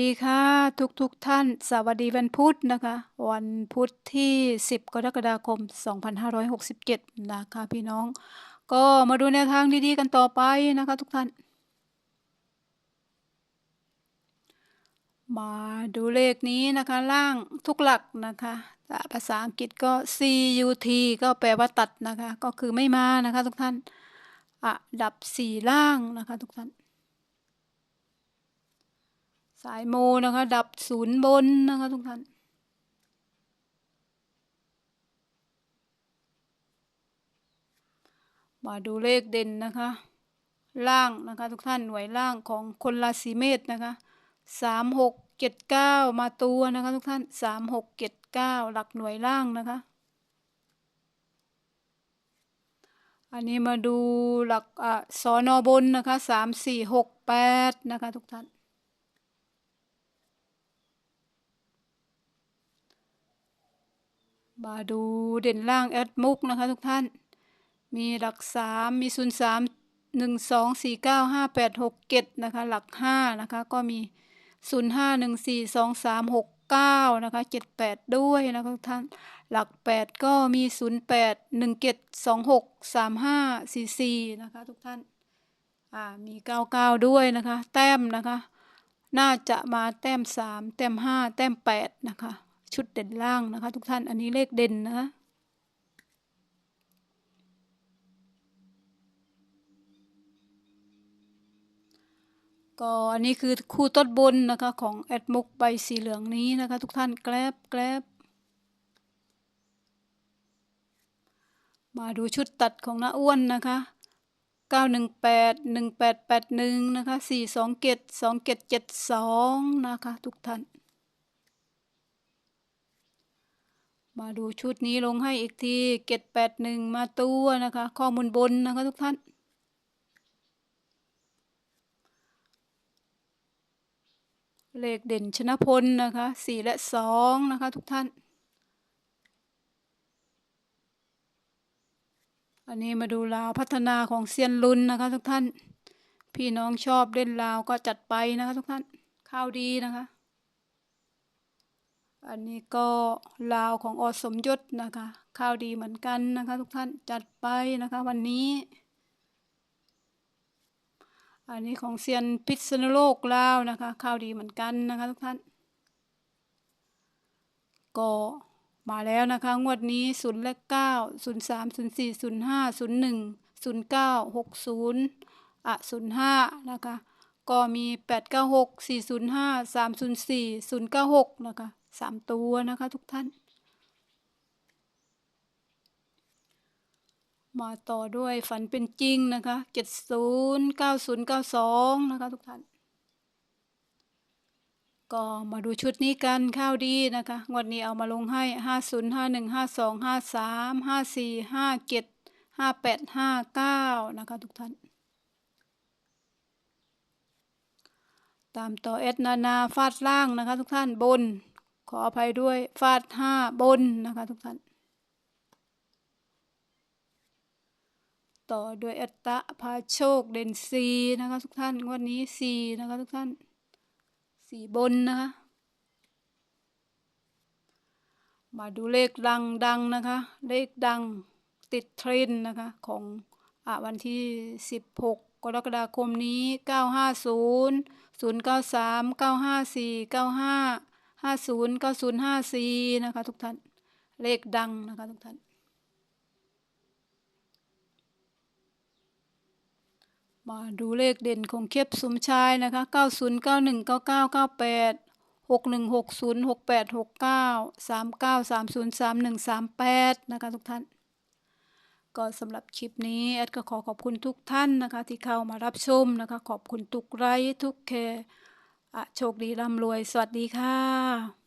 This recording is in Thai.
ดีค่ะ ทุกทุกๆท่าน สวัสดีวันพุธนะคะ วันพุธที่ 10 กรกฎาคม 2567 นะคะพี่น้อง ก็มาดูแนวทางดีๆกันต่อไปนะคะทุกท่าน มาดูเลขนี้นะคะล่างทุกหลักนะคะภาษาอังกฤษก็ CUT ก็แปลว่าตัดนะคะ ก็คือไม่มานะคะทุกท่านอะดับสี่ล่างนะคะทุกท่าน สายโมนะคะ ดับศูนย์บนนะคะทุกท่านมาดูเลขเด่นนะคะ ล่างนะคะทุกท่านหน่วยล่างของคนราศีเมษนะคะสามหกเจ็ดเก้ามาตัวนะคะทุกท่านสามหกเจ็ดเก้าหลักหน่วยล่างนะคะ อันนี้มาดูหลักอะสอนอบนนะคะสามสี่หกแปดนะคะทุกท่าน มาดูเด่นล่างแอดมุกนะคะทุกท่าน มีหลักสามมีศูนย์สามหนึ่งสองสี่เก้าห้าแปดหกเจ็ดนะคะหลักห้านะคะก็มีศูนย์ห้าหนึ่งสี่สองสามหกเก้านะคะเจ็ดแปดด้วยนะคะทุกท่าน หลักแปดก็มีศูนย์แปดหนึ่งเจ็ดสองหกสามห้าสี่สี่นะคะทุกท่านอ่ามีเก้าเก้าด้วยนะคะ แต้มนะคะ น่าจะมาแต้มสามแต้มห้าแต้มแปดนะคะ ชุดเด่นล่างนะคะ ทุกท่านอันนี้เลขเด่นนะคะก็อันนี้คือคู่ต้นบนนะคะของแอดมุกใบสีเหลืองนี้นะคะ ทุกท่านแกลบแกลบมาดูชุดตัดของน้าอ้วนนะคะเก้าหนึ่งแปดหนึ่งแปดแปดหนึ่งนะคะสี่สองเกตสองเกตเจ็ดสองนะคะ ทุกท่าน มาดูชุดนี้ลงให้อีกทีเกตแปดหนึ่งมาตัวนะคะ ข้อมูลบนนะคะทุกท่าน เลขเด่นชนะพลนะคะสี่และสองนะคะทุกท่าน อันนี้มาดูลาวพัฒนาของเซียนลุนนะคะทุกท่าน พี่น้องชอบเล่นลาวก็จัดไปนะคะทุกท่าน ข้าวดีนะคะ อันนี้ก็ลาวของอสมยศนะคะข้าวดีเหมือนกันนะคะ ทุกท่านจัดไปนะคะ วันนี้ อันนี้ของเซียนพิษณุโลกลาวนะคะข้าวดีเหมือนกันนะคะ ทุกท่าน ก็มาแล้วนะคะ งวดนี้ศูนย์และเก้าศูนย์สามศูนย์สี่ศูนย์ห้าศูนย์หนึ่งศูนย์เก้าหกศูนย์อะศูนย์ห้านะคะ ก็มีแปดเก้าหกสี่ศูนย์ห้าสามศูนย์สี่ศูนย์เก้าหกนะคะ สามตัวนะคะทุกท่าน มาต่อด้วยฝันเป็นจริงนะคะเจ็ดศูนย์เก้าศูนย์เก้าสองนะคะทุกท่าน ก็มาดูชุดนี้กันข้าวดีนะคะงวดนี้เอามาลงให้ห้าศูนย์ห้าหนึ่งห้าสองห้าสามห้าสี่ห้าเจ็ดห้าแปดห้าเก้านะคะทุกท่านตามต่อเอสนานาฟาดล่างนะคะทุกท่านบน ขออภัยด้วยฟาดห้าบนนะคะทุกท่าน ต่อโดยอัตตะพาโชคเด่นสีนะคะทุกท่านงวดนี้สีนะคะทุกท่านสีบนนะคะ มาดูเลขดังดังนะคะ เลขดังติดเทรนนะคะของอวันที่ 16กรกฎาคมนี้ 950 093 954 95 ห้าศูนย์เก้าศูนย์ห้าสี่นะคะทุกท่าน เลขดังนะคะทุกท่าน มาดูเลขเด่นของเคปสมชายนะคะ9091 9998 6160 6869 3930 3138นะคะทุกท่านก็สำหรับคลิปนี้แอดก็ขอขอบคุณทุกท่านนะคะ ที่เข้ามารับชมนะคะ ขอบคุณทุกไลค์ทุกแคร์ โชคดีร่ำรวย สวัสดีค่ะ